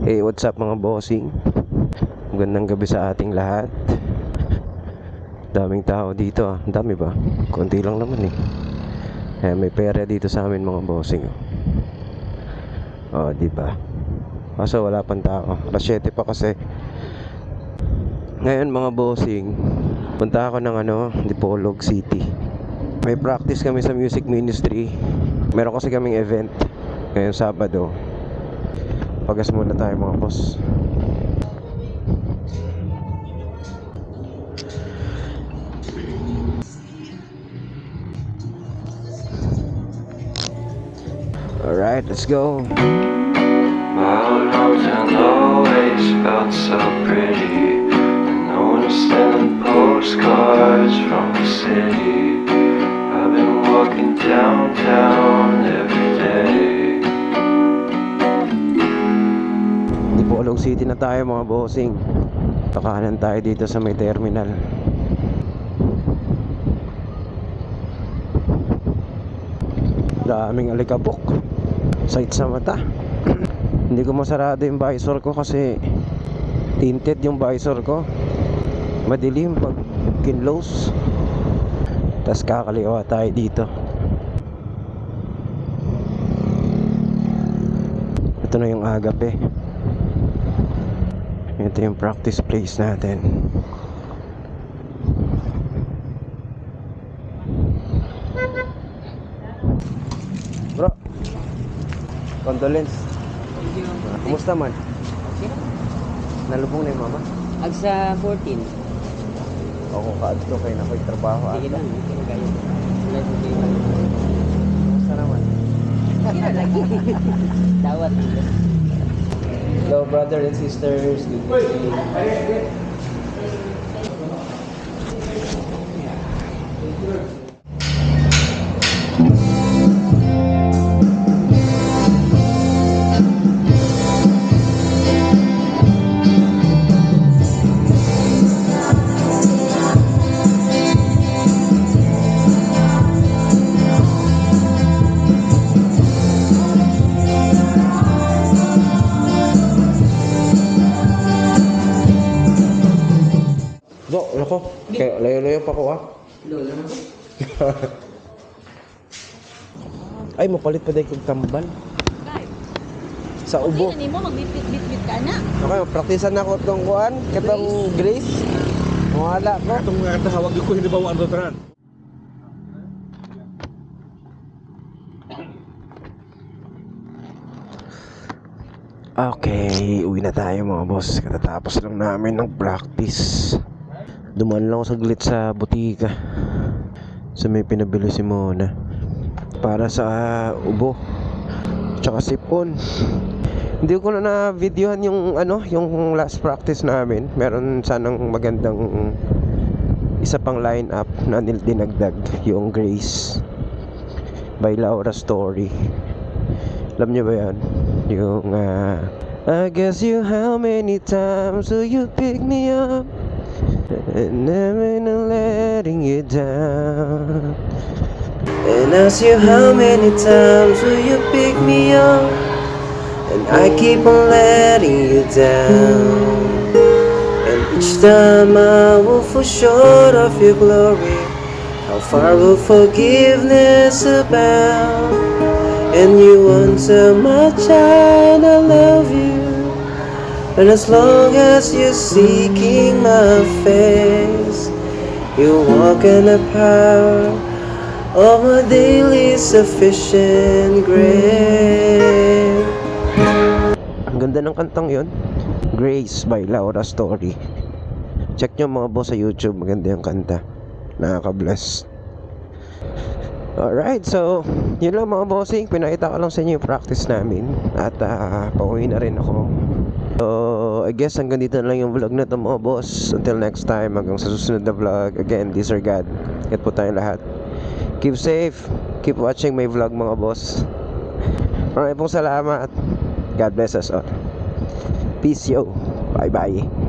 Hey, what's up mga bossing? Magandang gabi sa ating lahat. Daming tao dito ah. Dami ba? Konti lang naman eh. Eh, may pera dito sa amin mga bossing. Oh, di ba? Kaso wala pang tao. Alas 7 pa kasi. Ngayon mga bossing, punta ako ng ano, Dipolog City. May practice kami sa music ministry. Meron kasi kaming event ngayong Sabado. Pagas muna tayo mga boss. Alright, let's go. My old mountain always felt so pretty. And no one was sending postcards from the city. I've been walking downtown City na tayo mga bossing. Kakanan tayo dito sa may terminal. Daming alikabok. Sight sa mata. Hindi ko masarado yung visor ko kasi tinted yung visor ko. Madilim pag kinlose. Tapos kakaliwa tayo dito. Ito na yung agape. Ito yung practice place natin. Bro, condolence. Kumusta man? Nalubong na yung mama? Ag sa 14. Ako kaadto kay na ko'y trabaho. Sige lang, na kayo. Kayo. Kumusta naman? Na lagi. Dawat. Hello brother and sisters. Good evening. Do, ako. Kaya layo-layo pa ko ah. Lola na Ay, mapalit pa dahil kong tambal. Sa ubo. Hindi mo magbitbit-bit ka na. Okay, praktisan na ko itong kuhan, katong grace. Wala ko. Itong mga katahawag ko hindi ba ang rotaran? Okay, uwi na tayo mga boss. Katatapos lang namin ng practice. Dumaan lang ako saglit sa butika. Sa may pinabili si Mona. Para sa ubo. Tsaka sipon. Hindi ko na na-videohan yung ano, yung last practice namin. Meron sanang magandang isa pang line-up na nil- dinagdag yung Grace by Laura Story. Alam niyo ba yan? Yung ah, I guess you how many times will you pick me up never not letting you down. And ask you how many times will you pick me up? And I keep on letting you down. And each time I will fall short of your glory How far will forgiveness abound? And you answer my child, I love you And as long as you're seeking my face You walk in the power of my daily sufficient grace. Ang ganda ng kantang yon Grace by Laura Story. Check nyo mga boss sa YouTube, maganda yung kanta. Nakaka-bless. Alright, so yun lang mga bossing. Pinakita ko lang sa inyo yung practice namin. At uh, pauwi na rin ako I guess hanggang dito na lang yung vlog na to mga boss. Until next time hanggang sa susunod na vlog. Again, this are God. Ingat po tayong lahat. Keep safe. Keep watching my vlog mga boss. Maraming pong salamat. God bless us all. Peace yo. Bye bye